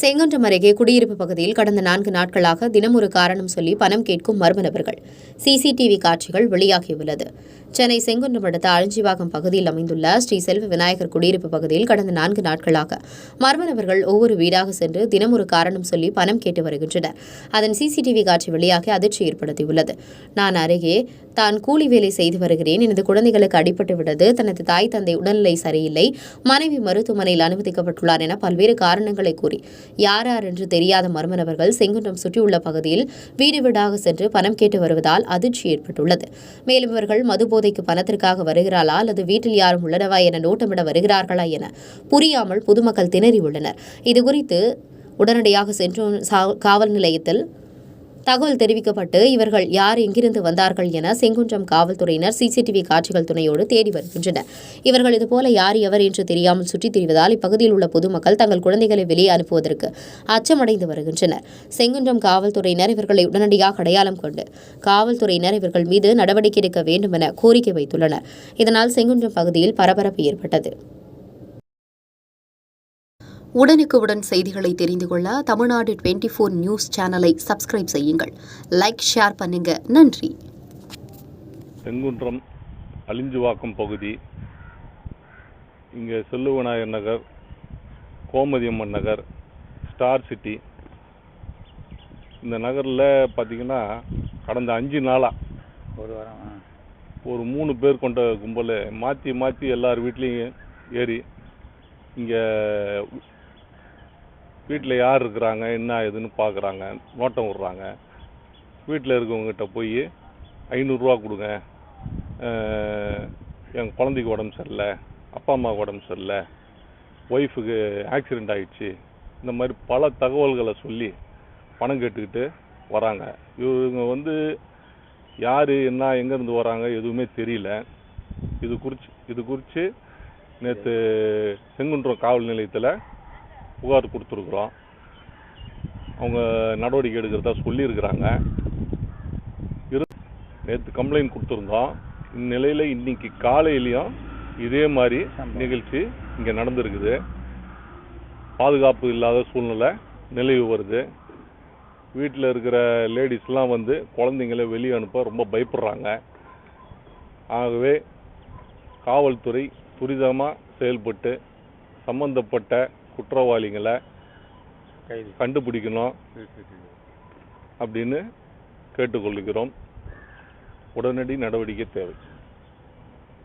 செங்கன்றம் அருகே குடியிருப்பு பகுதியில் கடந்த நான்கு நாட்களாக தினம் ஒரு காரணம் சொல்லி பணம் கேட்கும் மர்ம நபர்கள். சிசிடிவி காட்சிகள் வெளியாகியுள்ளது. சென்னை செங்குன்றம் அடுத்த அழிஞ்சிவாகம் பகுதியில் அமைந்துள்ள ஸ்ரீ செல்வ விநாயகர் குடியிருப்பு பகுதியில் கடந்த நான்கு நாட்களாக மர்ம நபர்கள் ஒவ்வொரு வீடாக சென்று தினம் ஒரு காரணம் சொல்லி பணம் கேட்டு வருகின்றனர். அதன் சிசிடிவி காட்சி வெளியாகி அதிர்ச்சி ஏற்படுத்தியுள்ளது. நான் அருகே தான் கூலி வேலை செய்து வருகிறேன். எனது குழந்தைகளுக்கு அடிபட்டு விட்டது. தனது தாய் தந்தை உடல்நிலை சரியில்லை. மனைவி மருத்துவமனையில் அனுமதிக்கப்பட்டுள்ளார் என பல்வேறு காரணங்களை கூறி யார் யார் என்று தெரியாத மர்ம நபர்கள் செங்குன்றம் சுற்றியுள்ள பகுதியில் வீடு வீடாக சென்று பணம் கேட்டு வருவதால் அதிர்ச்சி ஏற்பட்டுள்ளது. மேலும் இவர்கள் மதுபோதைக்கு பணத்திற்காக வருகிறாளா அல்லது வீட்டில் யாரும் உள்ளனவா என நோட்டமிட வருகிறார்களா என புரியாமல் பொதுமக்கள் திணறியுள்ளனர். இதுகுறித்து உடனடியாக சென்று காவல் நிலையத்தில் தகவல் தெரிவிக்கப்பட்டு இவர்கள் யார் எங்கிருந்து வந்தார்கள் என செங்குன்றம் காவல்துறையினர் சிசிடிவி காட்சிகள் துணையோடு தேடி வருகின்றனர். இவர்கள் இதுபோல யார் எவர் என்று தெரியாமல் சுற்றித் திரிவதால் இப்பகுதியில் உள்ள பொதுமக்கள் தங்கள் குழந்தைகளை வெளியே அனுப்புவதற்கு அச்சமடைந்து வருகின்றனர். செங்குன்றம் காவல்துறையினர் இவர்களை உடனடியாக அடையாளம் கொண்டு காவல்துறையினர் இவர்கள் மீது நடவடிக்கை எடுக்க வேண்டும் என கோரிக்கை வைத்துள்ளனர். இதனால் செங்குன்றம் பகுதியில் பரபரப்பு ஏற்பட்டது. உடனுக்குடன் செய்திகளை தெரிந்து கொள்ள தமிழ்நாடு டுவெண்ட்டி ஃபோர் நியூஸ் சேனலை சப்ஸ்கிரைப் செய்யுங்கள். லைக் ஷேர் பண்ணுங்க. நன்றி. செங்குன்றம் அழிஞ்சுவாக்கம் பகுதி. இங்கே செல்லுவநாயகர் நகர் கோமதியம்மன் நகர் ஸ்டார் சிட்டி. இந்த நகரில் பார்த்தீங்கன்னா கடந்த அஞ்சு நாளாக ஒரு வாரம். ஒரு மூணு பேர் கொண்ட கும்பல் மாற்றி மாற்றி எல்லார் வீட்லேயும் ஏறி இங்கே வீட்டில் யார் இருக்கிறாங்க என்ன ஏதுன்னு பார்க்குறாங்க நோட்டம் விடுறாங்க. வீட்டில் இருக்கவங்ககிட்ட போய் ஐநூறுரூவா கொடுங்க. என் குழந்தைக்கு உடம்பு சரியில்லை அப்பா அம்மாவுக்கு உடம்பு சரியில்லை ஒய்ஃபுக்கு ஆக்சிடெண்ட் ஆகிடுச்சு இந்த மாதிரி பல தகவல்களை சொல்லி பணம் கேட்டுக்கிட்டு வராங்க. இவங்க வந்து யார் என்ன எங்கேருந்து வராங்க எதுவுமே தெரியல. இது குறித்து இது குறித்து நேற்று செங்குன்றம் காவல் நிலையத்தில் புகார் கொடுத்துருக்குறோம். அவங்க நடவடிக்கை எடுக்கிறதா சொல்லியிருக்கிறாங்க. இரு நேற்று கம்ப்ளைண்ட் கொடுத்துருந்தோம். இந்நிலையில் இன்னைக்கு காலையிலையும் இதே மாதிரி நிகழ்ச்சி இங்கே நடந்திருக்குது. பாதுகாப்பு இல்லாத சூழ்நிலை நிலவி வருது. வீட்டில் இருக்கிற லேடிஸ்லாம் வந்து குழந்தைங்கள வெளியே அனுப்ப ரொம்ப பயப்படுறாங்க. ஆகவே காவல்துறை துரிதமாக செயல்பட்டு சம்பந்தப்பட்ட குற்றவாளிகளை கண்டுபிடிக்கணும் அப்படின்னு கேட்டுக்கொள்கிறோம். உடனடி நடவடிக்கை தேவை.